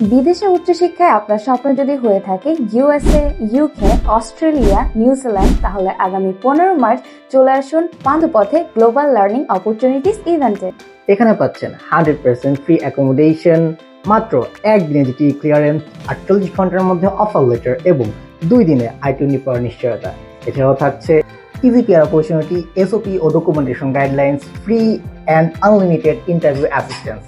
বিদেশে উচ্চশিক্ষায় আপনার স্বপ্ন যদি হয়ে থাকে ইউএসএ ইউকে অস্ট্রেলিয়া নিউজিল্যান্ড তাহলে আগামী পনেরো মার্চ চলে আসুন পান্থপথে গ্লোবাল লার্নিং অপরচুনিটিস ইভেন্টে এখানে পাচ্ছেন হান্ড্রেড পার্সেন্ট ফ্রি অ্যাকোমোডেশন মাত্র একদিনে জিটি ক্লিয়ারেন্স আটচল্লিশ ঘণ্টার মধ্যে অফার লেটার এবং দুই দিনে আই টোয়েন্টি পাওয়ার নিশ্চয়তা। এছাড়াও থাকছে easy care opportunity SOP O documentation guidelines free and unlimited interview assistance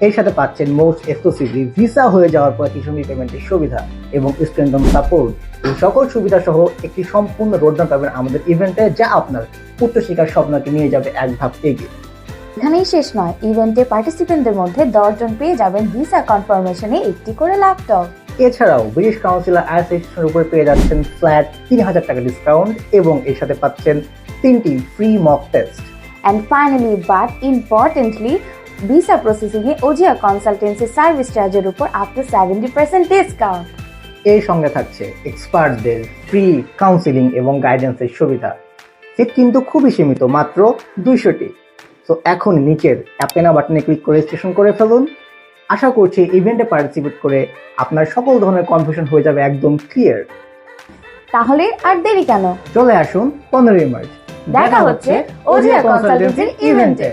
এর সাথে পাচ্ছেন মোস্ট এক্সক্লুসিভলি ভিসা হয়ে যাওয়ার পর কিছু পেমেন্টের সুবিধা এবং স্টুডেন্ট সাপোর্ট সকল সুবিধা সহ একটি সম্পূর্ণ রোডম্যাপ পাবেন আমাদের ইভেন্টে যা আপনার উচ্চশিক্ষার স্বপ্নকে নিয়ে যাবে এক ধাপ এগিয়ে। এখানেই শেষ নয় ইভেন্টে পার্টিসিপেন্টদের মধ্যে দশজন পেয়ে যাবেন ভিসা কনফার্মেশনে একটি করে ল্যাপটপ এছাড়াও ব্রিটিশ কাউন্সিলর অ্যাসোসিয়েশনের উপরে পেয়ে যাচ্ছেন ফ্ল্যাট তিন হাজার টাকা ডিসকাউন্ট এবং এর সাথে পাচ্ছেন তিনটি free mock test and finally but importantly visa প্রসেসিংয়ে ওজিয়া কনসালটেন্সি সার্ভিস চার্জের উপর up to seventy percent discount এর সঙ্গে থাকছে এক্সপার্টদের ফ্রি কাউন্সিলিং এবং গাইডেন্সের সুবিধা। সিট কিন্তু খুবই সীমিত মাত্র দুইশোটি। তো এখন নিচের অ্যাপেনা বাটনে ক্লিক করে রেজিস্ট্রেশন করে ফেলুন। আশা করছি ইভেন্টে পার্টিসিপেট করে আপনার সকল ধরনের কনফিউশন হয়ে যাবে একদম ক্লিয়ার তাহলে আর দেরি কেন? চলে আসুন পনেরোই মার্চ। দেখা হচ্ছে ওজিয়া কনসালটেন্সির ইভেন্টে।